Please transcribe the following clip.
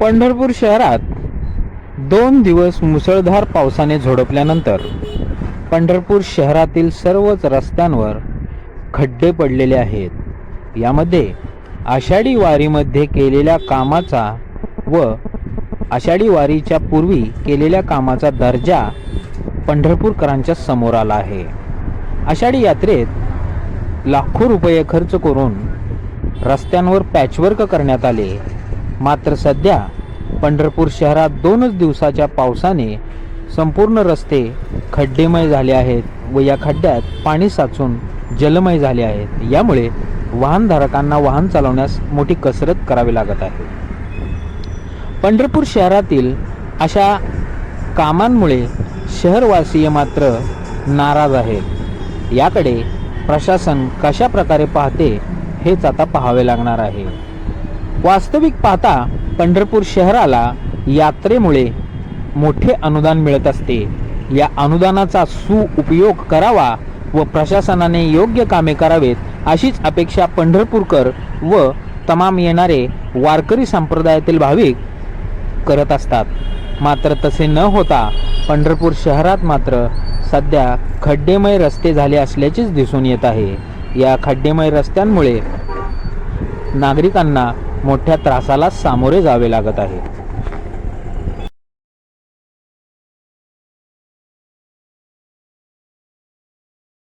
पंढरपूर शहरात दोन दिवस मुसळधार पावसाने झोडपल्यानंतर पंढरपूर शहरातील सर्वच रस्त्यांवर खड्डे पडलेले आहेत. यामध्ये आषाढी वारीमध्ये केलेल्या कामाचा व आषाढी वारीच्या पूर्वी केलेल्या कामाचा दर्जा पंढरपूरकरांच्या समोर आला आहे. आषाढी यात्रेत लाखो रुपये खर्च करून रस्त्यांवर पॅचवर्क करण्यात आले. मात्र सध्या पंढरपूर शहरात दोनच दिवसाच्या पावसाने संपूर्ण रस्ते खड्डेमय झाले आहेत व या खड्ड्यात पाणी साचून जलमय झाले आहेत. यामुळे वाहनधारकांना वाहन चालवण्यास मोठी कसरत करावी लागत आहे. पंढरपूर शहरातील अशा कामांमुळे शहरवासीय मात्र नाराज आहेत. याकडे प्रशासन कशा प्रकारे पाहते हेच आता पाहावे लागणार आहे. वास्तविक पाहता पंढरपूर शहराला यात्रेमुळे मोठे अनुदान मिळत असते. या अनुदानाचा सुउपयोग करावा व प्रशासनाने योग्य कामे करावेत अशीच अपेक्षा पंढरपूरकर व तमाम येणारे वारकरी संप्रदायातील भाविक करत असतात. मात्र तसे न होता पंढरपूर शहरात मात्र सध्या खड्डेमय रस्ते झाले असल्याचेच दिसून येत आहे. या खड्डेमय रस्त्यांमुळे नागरिकांना मोठ्या त्रासाला सामोरे जावे लागत आहे.